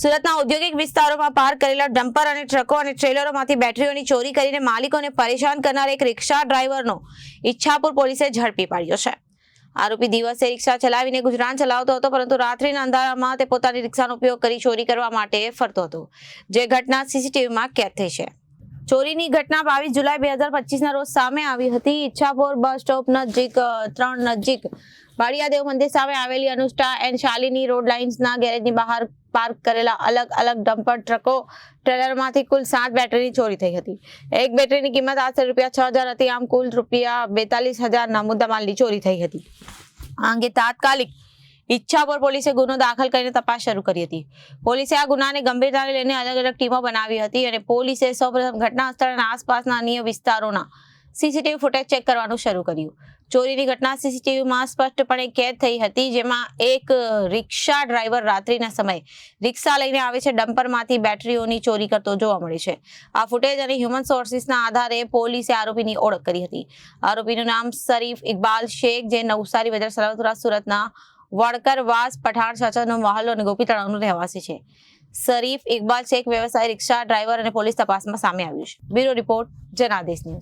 સુરતના ઔદ્યોગિક વિસ્તારોમાં પાર્ક કરેલા ડમ્પર અને ટ્રકો અને ટ્રેલરોમાંથી બેટરીઓની ચોરી કરીને માલિકોને પરેશાન કરનાર એક રિક્ષા ડ્રાઈવરનો ઈચ્છાપુર પોલીસે ઝડપી પાડ્યો છે. આરોપી દિવસે રિક્ષા ચલાવીને ગુજરાન ચલાવતો હતો, પરંતુ રાત્રિના અંધારામાં તે પોતાની રિક્ષાનો ઉપયોગ કરી ચોરી કરવા માટે ફરતો હતો, જે ઘટના સીસીટીવીમાં કેદ થઈ છે. ચોરીની ઘટના બાવીસ જુલાઈ બે હજાર પચીસના રોજ સામે આવી હતી. ઈચ્છાપુર બસ સ્ટોપ નજીક ત્રણ નજીક બાળિયાદેવ મંદિર સામે આવેલી અનુષ્ઠા એન્ડ શાલિની રોડ લાઇન્સના ગેરેજની બહાર પાર્ક કરેલા અલગ અલગ ડમ્પર ટ્રકો ટ્રેલરમાંથી કુલ સાત બેટરીની ચોરી થઈ હતી. એક બેટરીની કિંમત આશરે રૂપિયા, છ હજાર હતી. આમ કુલ રૂપિયા બેતાલીસ હજારના મુદ્દામાલની ચોરી થઈ હતી. આ અંગે તાત્કાલિક ઈચ્છાપુર પોલીસે ગુનો દાખલ કરીને તપાસ શરૂ કરી હતી. પોલીસે આ ગુનાને ગંભીરતાને લઈને અલગ અલગ ટીમો બનાવી હતી અને પોલીસે સૌપ્રથમ ઘટના સ્થળ અને આસપાસના અન્ય વિસ્તારોના સીસીટીવી ફૂટેજ ચેક કરવાનું શરૂ કર્યું. ચોરીની ઘટના સીસીટીવીમાં સ્પષ્ટપણે કેદ થઈ હતી, જેમાં એક રિક્ષા ડ્રાઈવર રાત્રિના સમયે રિક્ષા લઈને આવે છે, ડમ્પરમાંથી બેટરીઓની ચોરી કરતો જોવા મળે છે. આ ફૂટેજ અને હ્યુમન સોર્સિસના આધારે પોલીસે આરોપીની ઓળખ કરી હતી. આરોપીનું નામ શરીફ ઇકબાલ શેખ, જે નવસારી બજાર સલાવતુરા સુરતના વડકરવાસ પઠાણ ચાચાનો મહલ્લો અને ગોપી તળાવનો રહેવાસી છે. શરીફ ઇકબાલ શેખ વ્યવસાય, રિક્ષા ડ્રાઈવર અને પોલીસ તપાસમાં સામે આવ્યું છે. Bureau report, Janadesh news.